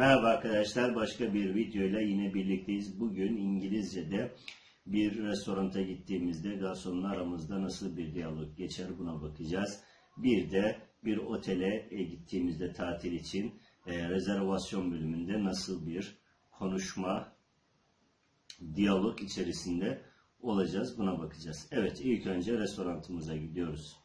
Merhaba arkadaşlar, başka bir videoyla yine birlikteyiz. Bugün İngilizce'de bir restoranta gittiğimizde garsonla aramızda nasıl bir diyalog geçer buna bakacağız. Bir de bir otele e, gittiğimizde tatil için e, rezervasyon bölümünde nasıl bir konuşma, diyalog içerisinde olacağız buna bakacağız. Evet ilk önce restoranımıza gidiyoruz.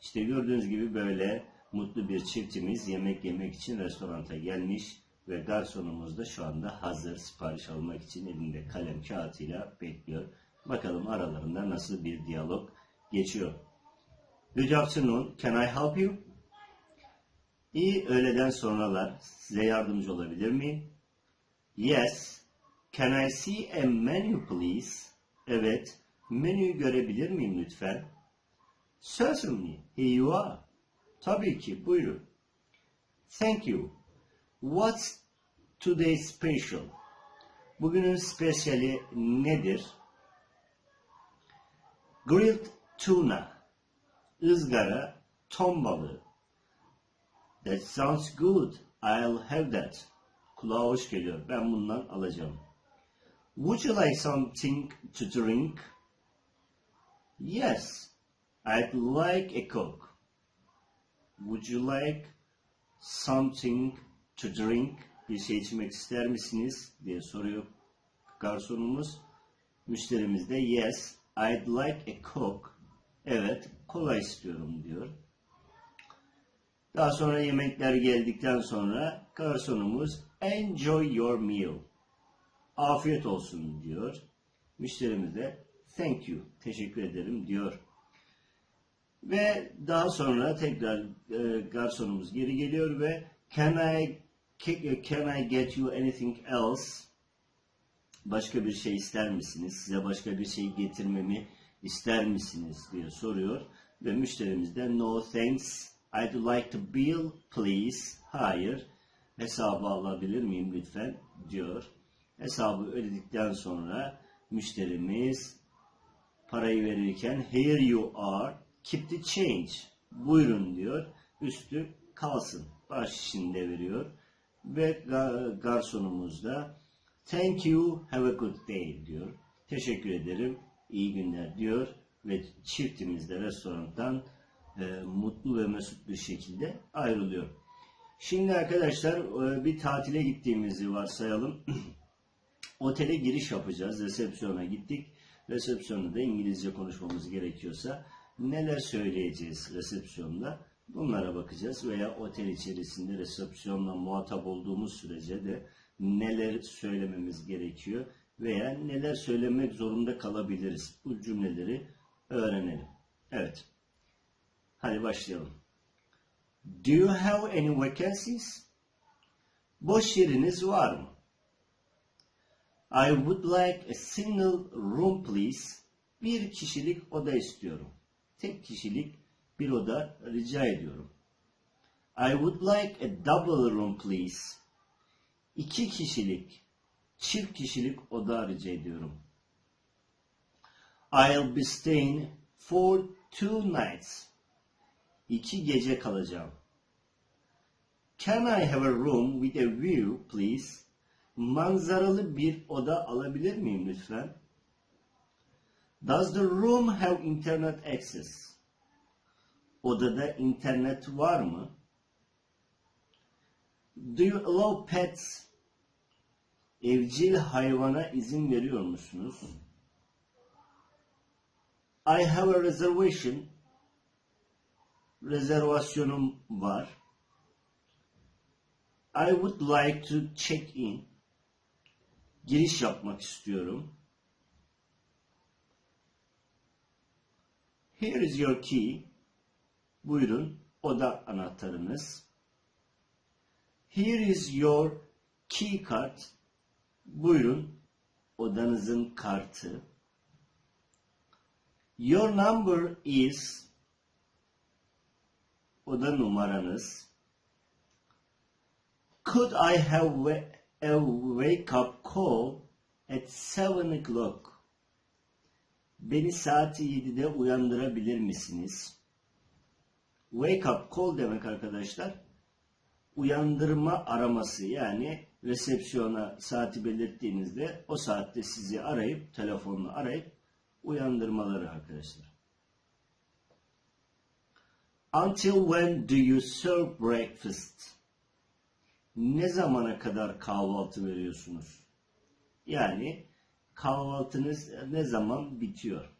İşte gördüğünüz gibi böyle mutlu bir çiftimiz yemek yemek için restoranta gelmiş ve garsonumuz da şu anda hazır sipariş almak için elinde kalem kağıtıyla bekliyor. Bakalım aralarında nasıl bir diyalog geçiyor. Good afternoon, can I help you? İyi öğleden sonralar size yardımcı olabilir miyim? Yes, can I see a menu please? Evet, menüyü görebilir miyim lütfen? Certainly, here you are. Tabii ki, buyurun. Thank you. What's today's special? Bugünün spesiyali nedir? Grilled tuna. ızgara ton balığı. That sounds good. I'll have that. Kulağa hoş geliyor. Ben bundan alacağım. Would you like something to drink? Yes. I'd like a Coke. Would you like something to drink? Bir şey içmek ister misiniz? diye soruyor garsonumuz. Müşterimiz de yes, I'd like a Coke. Evet, kola istiyorum diyor. Daha sonra yemekler geldikten sonra garsonumuz enjoy your meal. Afiyet olsun diyor. Müşterimiz de thank you, teşekkür ederim diyor. Ve daha sonra tekrar e, garsonumuz geri geliyor ve can I can I get you anything else? Başka bir şey ister misiniz? Size başka bir şey getirmemi ister misiniz diye soruyor ve müşterimiz de no thanks. I'd like to bill please. Hayır. Hesabı alabilir miyim lütfen diyor. Hesabı ödedikten sonra müşterimiz parayı verirken here you are keep the change buyurun diyor. Üstü kalsın. Bahşişini veriyor. Ve garsonumuz da thank you have a good day diyor. Teşekkür ederim. iyi günler diyor ve çiftimiz de restorandan e, mutlu ve mesut bir şekilde ayrılıyor. Şimdi arkadaşlar e, bir tatile gittiğimizi varsayalım. Otele giriş yapacağız. Resepsiyona gittik. Resepsiyonda da İngilizce konuşmamız gerekiyorsa neler söyleyeceğiz resepsiyonda? Bunlara bakacağız veya otel içerisinde resepsiyonla muhatap olduğumuz sürece de neler söylememiz gerekiyor veya neler söylemek zorunda kalabiliriz. Bu cümleleri öğrenelim. Evet. Hadi başlayalım. Do you have any vacancies? Boş yeriniz var mı? I would like a single room please. Bir kişilik oda istiyorum. Tek kişilik bir oda rica ediyorum. I would like a double room please. İki kişilik, çift kişilik oda rica ediyorum. I'll be staying for two nights. İki gece kalacağım. Can I have a room with a view, please? Manzaralı bir oda alabilir miyim lütfen? Does the room have internet access? Odada internet var mı? Do you allow pets? Evcil hayvana izin veriyor musunuz? I have a reservation. Rezervasyonum var. I would like to check in. Giriş yapmak istiyorum. Here is your key. Buyurun oda anahtarınız. Here is your key card. Buyurun odanızın kartı. Your number is oda numaranız. Could I have a wake up call at 7 o'clock? Beni saat 7'de uyandırabilir misiniz? Wake up call demek arkadaşlar. uyandırma araması yani resepsiyona saati belirttiğinizde o saatte sizi arayıp telefonla arayıp uyandırmaları arkadaşlar. Until when do you serve breakfast? Ne zamana kadar kahvaltı veriyorsunuz? Yani kahvaltınız ne zaman bitiyor?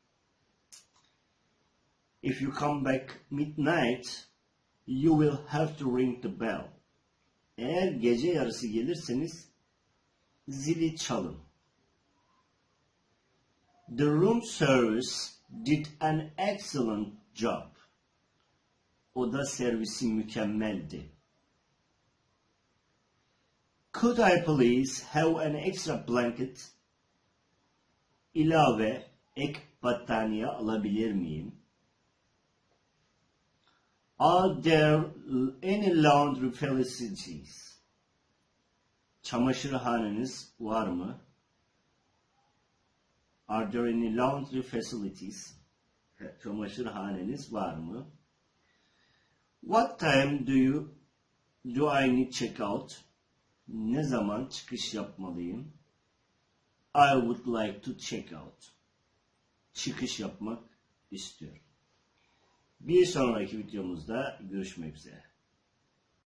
If you come back midnight, you will have to ring the bell. Eğer gece yarısı gelirseniz zili çalın. The room service did an excellent job. Oda servisi mükemmeldi. Could I please have an extra blanket? İlave ek battaniye alabilir miyim? Are there any laundry facilities? Çamaşırhaneniz var mı? Are there any laundry facilities? Çamaşırhaneniz var mı? What time do you do I need check out? Ne zaman çıkış yapmalıyım? I would like to check out. Çıkış yapmak istiyorum. Bir sonraki videomuzda görüşmek üzere.